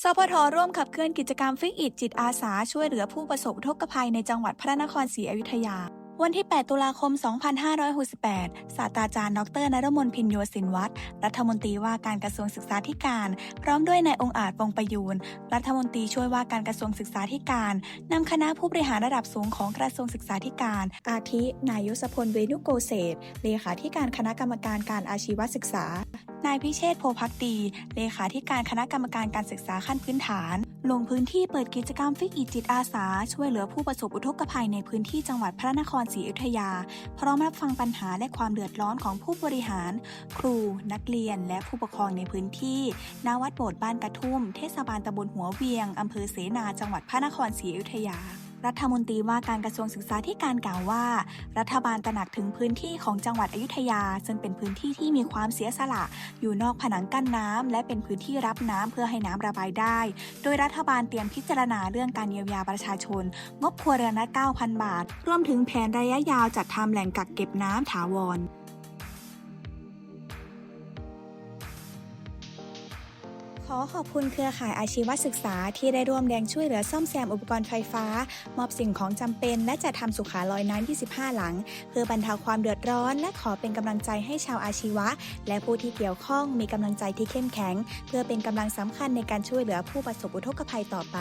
สพทร่วมขับเคลื่อนกิจกรรมฟิกอิดจิตอาสาช่วยเหลือผู้ประสบอุทกภัยในจังหวัดพระนครศรีอยุธยา วันที่ 8 ตุลาคม 2568 ศาสตราจารย์ ดรนรมนพินโยสินวัตร รัฐมนตรีว่าการกระทรวงศึกษาธิการ พร้อมด้วยนายองค์อาจวงประยูน รัฐมนตรีช่วยว่าการกระทรวงศึกษาธิการ นำคณะผู้บริหารระดับสูงของกระทรวงศึกษาธิการ อาทิ นายยศพล เวนุโกเศษเลขาธิการคณะกรรมการการอาชีวศึกษา นายพิเชษโพพักดีเลขาธิการคณะกรรมการการศึกษาขั้นพื้นฐาน ลงพื้นที่เปิดกิจกรรมฟิกอิจิตอาสา ช่วยเหลือผู้ประสบอุทกภัยในพื้นที่จังหวัดพระนครศรีอยุธยา พร้อมรับฟังปัญหาและความเดือดร้อนของผู้บริหาร ครู นักเรียน และผู้ปกครองในพื้นที่ณวัดโบสถ์บ้านกระทุ่ม เทศบาลตำบลหัวเวียงอำเภอเสนาจังหวัดพระนครศรีอยุธยา รัฐมนตรีว่าการกระทรวงศึกษาธิการกล่าวว่า รัฐบาลตระหนักถึงพื้นที่ของจังหวัดอยุธยา ซึ่งเป็นพื้นที่ที่มีความเสียสละ อยู่นอกผนังกั้นน้ำและเป็นพื้นที่รับน้ำเพื่อให้น้ำระบายได้ โดยรัฐบาลเตรียมพิจารณาเรื่องการเยียวยาประชาชน งบครัวเรือนละ9,000 บาท รวมถึงแผนระยะยาวจัดทำแหล่งกักเก็บน้ำถาวร ขอขอบคุณเครือข่ายอาชีวศึกษาที่ได้ร่วมแรงช่วยเหลือซ่อมแซมอุปกรณ์ไฟฟ้า มอบสิ่งของจำเป็น และจัดทำสุขาลอยน้ำ25 หลัง เพื่อบรรเทาความเดือดร้อน และขอเป็นกำลังใจให้ชาวอาชีวะ และผู้ที่เกี่ยวข้องมีกำลังใจที่เข้มแข็ง เพื่อเป็นกำลังสำคัญในการช่วยเหลือผู้ประสบอุทกภัยต่อไป